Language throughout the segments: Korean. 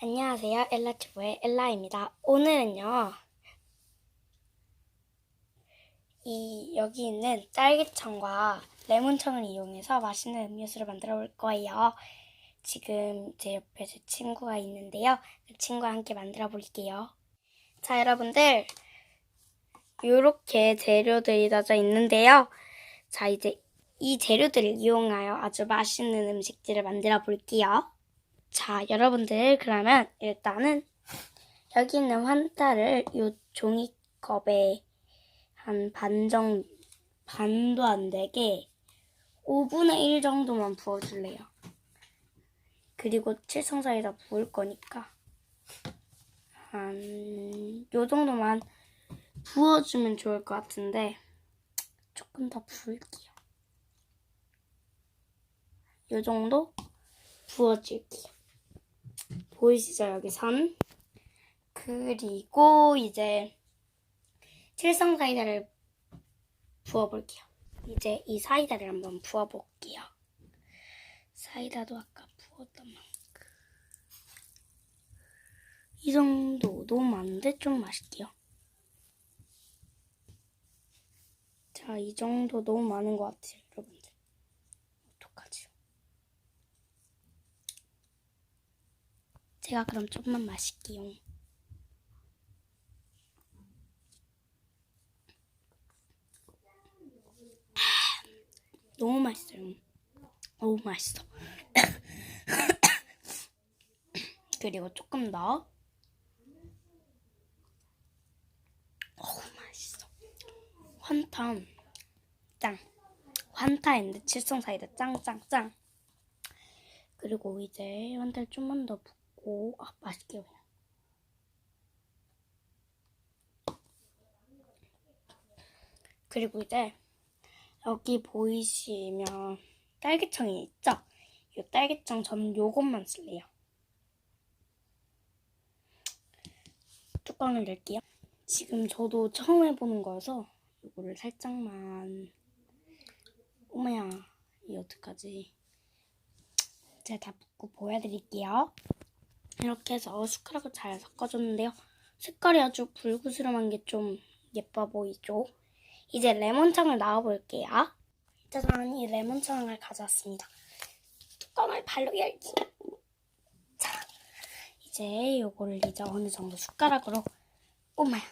안녕하세요. 엘라튜브의 엘라입니다. 오늘은요, 이, 여기 있는 딸기청과 레몬청을 이용해서 맛있는 음료수를 만들어 볼 거예요. 지금 제 옆에 제 친구가 있는데요. 그 친구와 함께 만들어 볼게요. 자, 여러분들. 이렇게 재료들이 넣어져 있는데요. 자, 이제 이 재료들을 이용하여 아주 맛있는 음식들을 만들어 볼게요. 자, 여러분들, 그러면 일단은 여기 있는 환타를 이 종이컵에 한 반 정도, 반도 안 되게 5분의 1 정도만 부어줄래요. 그리고 칠성사에다 부을 거니까 한, 요 정도만 부어주면 좋을 것 같은데 조금 더 부을게요. 요 정도 부어줄게요. 보이시죠? 여기 선. 그리고 이제 칠성 사이다를 부어볼게요. 이제 이 사이다를 한번 부어볼게요. 사이다도 아까 부었던 만큼. 이 정도 너무 많은데 좀 마실게요. 자, 이 정도 너무 많은 것 같아요, 여러분들. 어떡하지? 제가 그럼 조금만 마실게요. 너무 맛있어요. 너무 맛있어. 그리고 조금 더. 어우, 맛있어. 환타, 짱. 환타인데 칠성 사이다 짱짱짱. 그리고 이제 환타를 좀만 더붓 고, 아, 맛있게 그냥. 그리고 이제 여기 보이시면 딸기청이 있죠? 이 딸기청 저는 요것만 쓸래요. 뚜껑을 열게요. 지금 저도 처음 해보는 거여서 이거를 살짝만 어머야 이 어떡하지? 제가 다 붓고 보여드릴게요. 이렇게 해서 숟가락을 잘 섞어줬는데요. 색깔이 아주 불그스름한 게 좀 예뻐 보이죠? 이제 레몬청을 넣어볼게요. 짜잔, 이 레몬청을 가져왔습니다. 뚜껑을 발로 열기. 자, 이제 요거를 이제 어느 정도 숟가락으로 꼬마야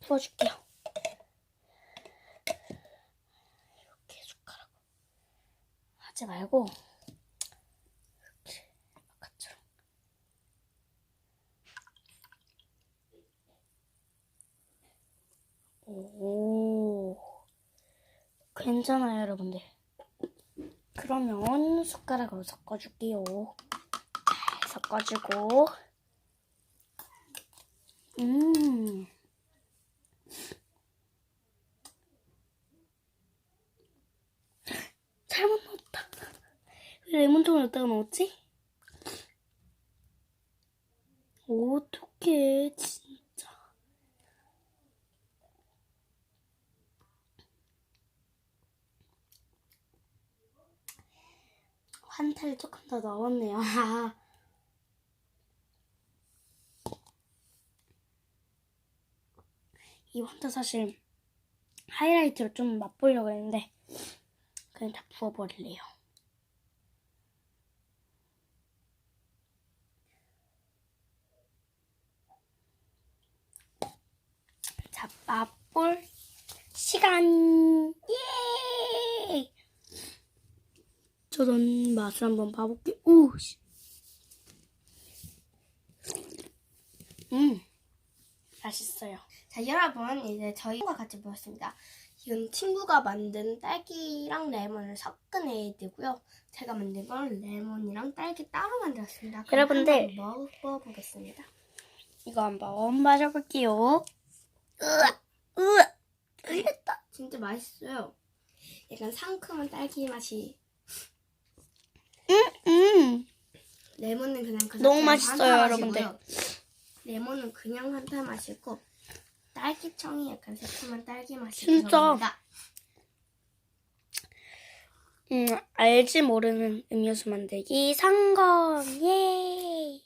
부어줄게요. 이렇게 숟가락으로 하지 말고 이렇게 아까처럼 오, 괜찮아요, 여러분들. 그러면 숟가락으로 섞어줄게요. 잘 섞어주고, 음, 잘못 넣었다. 왜 레몬청을 넣다가 넣었지? 어떡해, 환타를 조금 더 넣었네요. 이 환타 사실 하이라이트로 좀 맛보려고 했는데 그냥 다 부어버릴래요. 자, 맛볼 시간! 예! 저는 맛을 한번 봐볼게요. 오! 씨. 음, 맛있어요. 자, 여러분, 이제 저희와 같이 모였습니다. 이건 친구가 만든 딸기랑 레몬을 섞은 에이드고요. 제가 만든 건 레몬이랑 딸기 따로 만들었습니다. 그럼 여러분들. 한번 먹어보겠습니다. 이거 한번 마셔볼게요. 으아! 으아! 흘렸다. 진짜 맛있어요. 약간 상큼한 딸기 맛이 음, 레몬은 그냥 그 너무 맛있어요, 여러분들. 레몬은 그냥 환타 맛이고 딸기청이 약간 새콤한 딸기 맛이 진짜. 들어갑니다. 음, 알지 모르는 음료수 만들기 성공! 예!